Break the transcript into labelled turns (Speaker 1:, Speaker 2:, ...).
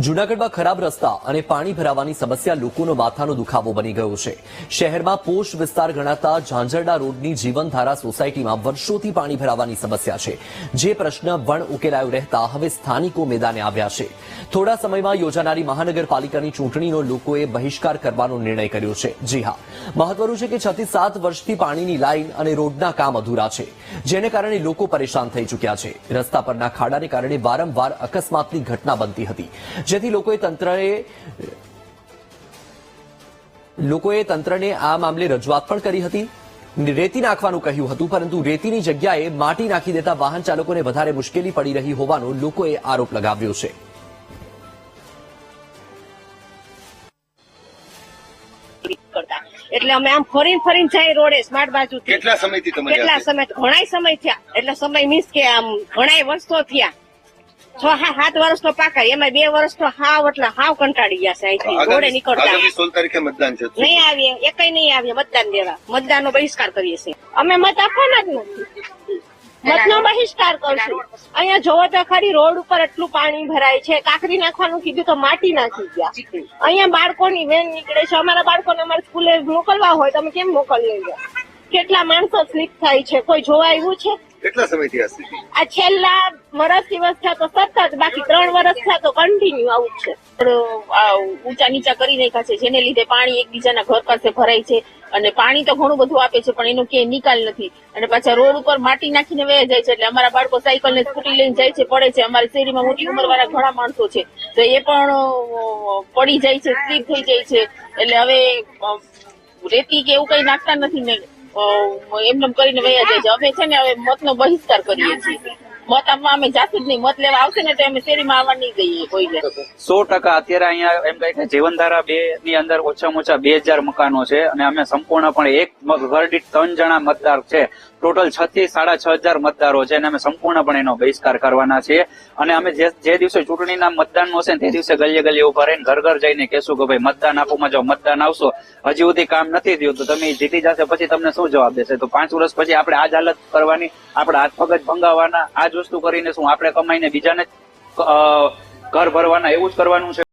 Speaker 1: જૂનાગઢમાં ખરાબ રસ્તા અને પાણી ભરાવાની સમસ્યા લોકોનો માથાનો દુખાવો બની ગયો છે. શહેરમાં પોષ વિસ્તાર ગણાતા ઝાંઝરડા રોડની જીવનધારા સોસાયટીમાં વર્ષોથી પાણી ભરાવાની સમસ્યા છે. જે પ્રશ્ન વણ ઉકેલાયો રહેતા હવે સ્થાનિકો મેદાને આવ્યા છે. થોડા સમયમાં યોજાનારી મહાનગરપાલિકાની ચૂંટણીનો લોકોએ બહિષ્કાર કરવાનો નિર્ણય કર્યો છે. જી હા. મહત્વનું છે કે છ થી સાત વર્ષથી પાણીની લાઇન અને રોડના કામ અધૂરા છે, જેને કારણે લોકો પરેશાન થઈ ચૂક્યા છે. રસ્તા પરના ખાડાને કારણે વારંવાર અકસ્માતની ઘટના બનતી હતી. જેથી લોકોએ તંત્રએ લોકોએ તંત્રને આ મામલે રજૂઆત પણ કરી હતી. રેતી નાખવાનું કહ્યું હતું, પરંતુ રેતીની જગ્યાએ માટી નાખી દેતા વાહન ચાલકોને વધારે મુશ્કેલી પડી રહી હોવાનો લોકોએ આરોપ લગાવ્યો છે.
Speaker 2: કરતા. એટલે અમે આમ ફરીને ફરીને જાય રોડે સ્માર્ટ બાજુ
Speaker 3: કેટલા સમયથી તમે
Speaker 2: કેટલા સમય ઘણા સમય થયા. એટલે સમય મીન્સ કે આમ ઘણા વર્ષો થયા. છ હા સાત વર્ષ તો પાકા. એમાં બે વર્ષ તો હાવ એટલે હાવ કંટાળી ગયા છે અહીંથી. રોડે નીકળતા.
Speaker 3: સોળ તારીખે મતદાન છે.
Speaker 2: નહીં આવીએ. એક નહીં આવીએ મતદાન દેવા. મતદાનનો બહિષ્કાર કરીએ છીએ. અમે મત આપવાના જ નથી. મતનો બહિષ્કાર કરશું. અહીંયા જોવો તો ખરી, રોડ ઉપર એટલું પાણી ભરાય છે. કાકરી નાખવાનું કીધું તો માટી નાખી ગયા. અહીંયા બાળકોની વેન નીકળે છે. અમારા બાળકોને અમારે સ્કૂલે મોકલવા હોય તમે કેમ મોકલી ગયા કેટલા માણસો સ્લીપ થાય છે? કોઈ જોવા આવ્યું છે?
Speaker 3: કેટલા સમયથી આ સ્થિતિ?
Speaker 2: આ છેલ્લા વર્ષ દિવસ થતો સતત, બાકી ત્રણ વર્ષ થતો કન્ટિન્યુ આવું છે. ઊંચા નીચા કરી નાખ્યા છે, જેને લીધે પાણી એકબીજાના ઘર પાસે ભરાય છે અને પાણી તો ઘણું બધું આપે છે, પણ એનો ક્યાંય નિકાલ નથી. અને પાછા રોડ ઉપર માટી નાખીને વહે જાય છે, એટલે અમારા બાળકો સાયકલ ને સ્કૂટી લઈને જાય છે, પડે છે. અમારી શેરીમાં મોટી ઉંમર વાળા ઘણા માણસો છે. તો એ પણ પડી જાય છે, સ્લીપ થઈ જાય છે. એટલે હવે રેતી કે એવું કઈ નાખતા નથી એમને એમ કરીને વયા જાય છે અમે છે ને હવે મતનો બહિષ્કાર કરીએ છીએ મત આપવા અમે જાતું જ નહીં. લેવા આવશે ને તો અમે શેરીમાં આવવા નહીં દઈએ કોઈ
Speaker 4: સો ટકા અત્યારે અહીંયા એમ કહે કે જીવનધારા બે ની અંદર ઓછામાં ઓછા બે હજાર મકાનો છે અને અમે સંપૂર્ણપણે એક ઘર દીઠ ત્રણ જણા મતદાર છે. ટોટલ છ થી સાડા છ હજાર મતદારો છે અને અમે સંપૂર્ણપણે એનો બહિષ્કાર કરવાના છીએ. અને અમે જે દિવસે ચૂંટણીના મતદાન હશે તે દિવસે ગલીએ ગલીએ ઊભા રહીને ઘર ઘર જઈને કહેશું કે ભાઈ મતદાન આપોમાં જો મતદાન આવશો, હજી સુધી કામ નથી થયું, તો તમે જીતી જશે, પછી તમને શું જવાબ દેશે? તો પાંચ વર્ષ પછી આપણે આ જ હાલત કરવાની, આપણે હાથ પગજ જ ભંગાવવાના, આ જ વસ્તુ કરીને શું આપણે કમાઈને બીજાને ઘર ભરવાના એવું જ કરવાનું છે?